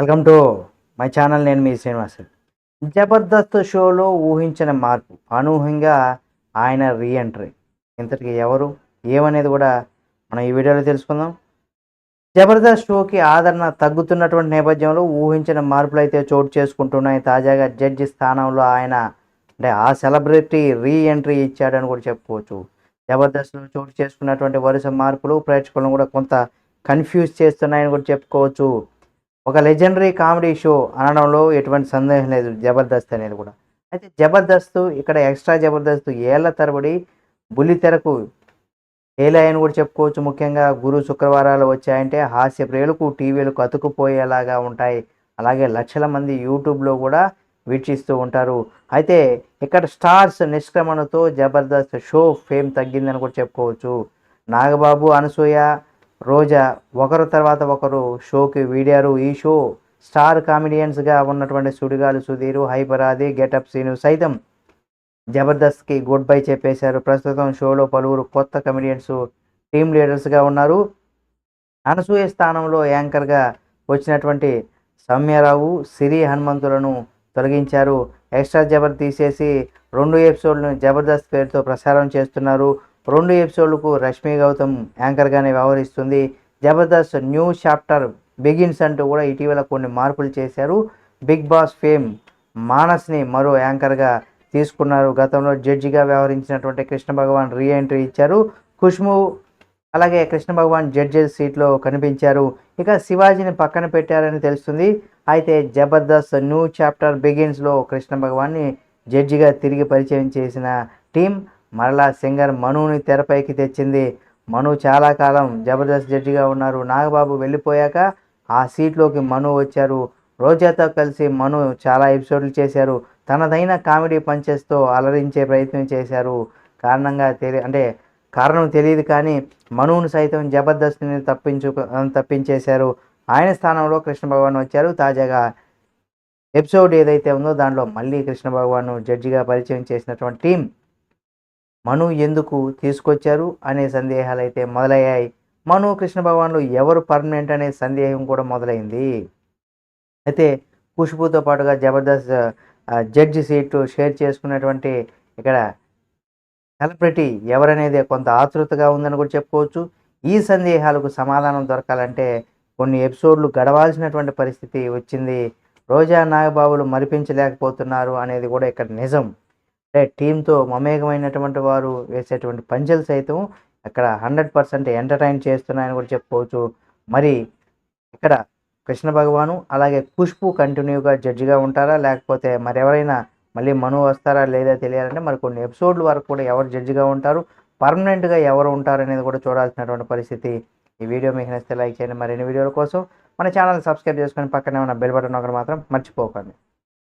Welcome to my channel నేను మీ శ్రీనివాస్ జబర్దస్త్ షోలో ఊహించిన మార్పు అనూహ్యంగా ఆయన రీఎంట్రీ ఇంతటికి ఎవరు ఏమనేది కూడా మనం ఈ వీడియోలో తెలుసుకుందాం. జబర్దస్త్ షోకి ఆదరణ తగ్గుతున్నటువంటి నేపథ్యంలో ఊహించిన మార్పులు అయితే చోటు చేసుకుంటున్నాయి. తాజాగా జడ్జి స్థానంలో ఆయన అంటే ఆ సెలబ్రిటీ రీ ఎంట్రీ ఇచ్చాడని కూడా చెప్పుకోవచ్చు. జబర్దస్త్లో చోటు చేసుకున్నటువంటి వరుస మార్పులు ప్రేక్షకులను కూడా కొంత కన్ఫ్యూజ్ చేస్తున్నాయని కూడా చెప్పుకోవచ్చు. ఒక లెజెండరీ కామెడీ షో అనడంలో ఎటువంటి సందేహం లేదు జబర్దస్త్ అనేది కూడా. అయితే జబర్దస్త్ ఇక్కడ ఎక్స్ట్రా జబర్దస్త్ ఏళ్ళ తరబడి బుల్లితెరకు ఏలాయని కూడా చెప్పుకోవచ్చు. ముఖ్యంగా గురు శుక్రవారాలు వచ్చాయంటే హాస్య ప్రియులకు టీవీలకు అతుకుపోయేలాగా ఉంటాయి. అలాగే లక్షల మంది యూట్యూబ్లో కూడా వీక్షిస్తూ ఉంటారు. అయితే ఇక్కడ స్టార్స్ నిష్క్రమణతో జబర్దస్త్ షో ఫేమ్ తగ్గిందని కూడా చెప్పుకోవచ్చు. నాగబాబు అనసూయ రోజా ఒకరు తర్వాత ఒకరు షోకి వీడారు. ఈ షో స్టార్ కామెడియన్స్గా ఉన్నటువంటి సుడిగాలు సుధీరు హైపరాది గెటప్ సీను సైతం జబర్దస్త్కి గుడ్ బై చెప్పేశారు. ప్రస్తుతం షోలో పలువురు కొత్త కమెడియన్స్ టీమ్ లీడర్స్గా ఉన్నారు. అనసూయ స్థానంలో యాంకర్గా వచ్చినటువంటి సౌమ్యరావు సిరి హనుమంతులను తొలగించారు. ఎక్స్ట్రా జబర్ తీసేసి రెండు ఎపిసోడ్లను జబర్దస్త్ పేరుతో ప్రసారం చేస్తున్నారు. రెండు ఎపిసోడ్లకు రష్మి గౌతమ్ యాంకర్గానే వ్యవహరిస్తుంది. జబర్దస్త్ న్యూ చాప్టర్ బిగిన్స్ అంటూ కూడా ఇటీవల కొన్ని మార్పులు చేశారు. బిగ్ బాస్ ఫేమ్ మానస్ని మరో యాంకర్గా తీసుకున్నారు. గతంలో జడ్జిగా వ్యవహరించినటువంటి కృష్ణ భగవాన్ రీ ఎంట్రీ ఇచ్చారు. ఖుష్ము అలాగే కృష్ణ భగవాన్ జడ్జెస్ సీట్లో కనిపించారు. ఇక శివాజీని పక్కన పెట్టారని తెలుస్తుంది. అయితే జబర్దస్త్ న్యూ చాప్టర్ బిగిన్స్లో కృష్ణ భగవాన్ని జడ్జిగా తిరిగి పరిచయం చేసిన టీం మరలా సింగర్ మనుని తెరపైకి తెచ్చింది. మను చాలా కాలం జబర్దస్త్ జడ్జిగా ఉన్నారు. నాగబాబు వెళ్ళిపోయాక ఆ సీట్లోకి మను వచ్చారు. రోజాతో కలిసి మను చాలా ఎపిసోడ్లు చేశారు. తనదైన కామెడీ పంచెస్తో అలరించే ప్రయత్నం చేశారు. కారణంగా తెలి అంటే కారణం తెలియదు కానీ మనువును సైతం జబర్దస్త్ని తప్పించు తప్పించేశారు. ఆయన స్థానంలో కృష్ణ భగవాన్ వచ్చారు తాజాగా. ఎపిసోడ్ ఏదైతే ఉందో దాంట్లో మళ్ళీ కృష్ణ భగవాన్ జడ్జిగా పరిచయం చేసినటువంటి టీం మను ఎందుకు తీసుకొచ్చారు అనే సందేహాలు అయితే మొదలయ్యాయి. మను కృష్ణ భగవాన్లు ఎవరు పర్మనెంట్ అనే సందేహం కూడా మొదలైంది. అయితే ఖుష్బుతో పాటుగా జబర్దస్త్ జడ్జి సీటు షేర్ చేసుకున్నటువంటి ఇక్కడ సెలబ్రిటీ ఎవరనేది కొంత ఆతృతగా ఉందని కూడా చెప్పుకోవచ్చు. ఈ సందేహాలకు సమాధానం దొరకాలంటే కొన్ని ఎపిసోడ్లు గడవాల్సినటువంటి పరిస్థితి వచ్చింది. రోజా నాగబాబులు మరిపించలేకపోతున్నారు అనేది కూడా ఇక్కడ నిజం. టీంతో మమేకమైనటువంటి వారు వేసేటువంటి పంచెలు సైతం అక్కడ హండ్రెడ్ పర్సెంట్ ఎంటర్టైన్ చేస్తున్నాయని కూడా చెప్పుకోవచ్చు. మరి ఇక్కడ కృష్ణ భగవాను అలాగే ఖుష్బు కంటిన్యూగా జడ్జిగా ఉంటారా? లేకపోతే మరెవరైనా మళ్ళీ మను వస్తారా? లేదా తెలియాలంటే మరి కొన్ని ఎపిసోడ్ల వరకు కూడా ఎవరు జడ్జిగా ఉంటారు? పర్మనెంట్గా ఎవరు ఉంటారు అనేది కూడా చూడాల్సినటువంటి పరిస్థితి ఈ వీడియో మీకు నచ్చితే లైక్ చేయండి. మరిన్ని వీడియోల కోసం మన ఛానల్ సబ్స్క్రైబ్ చేసుకొని పక్కనే ఉన్న బెల్ బటన్ ఒకటి మాత్రం మర్చిపోకండి.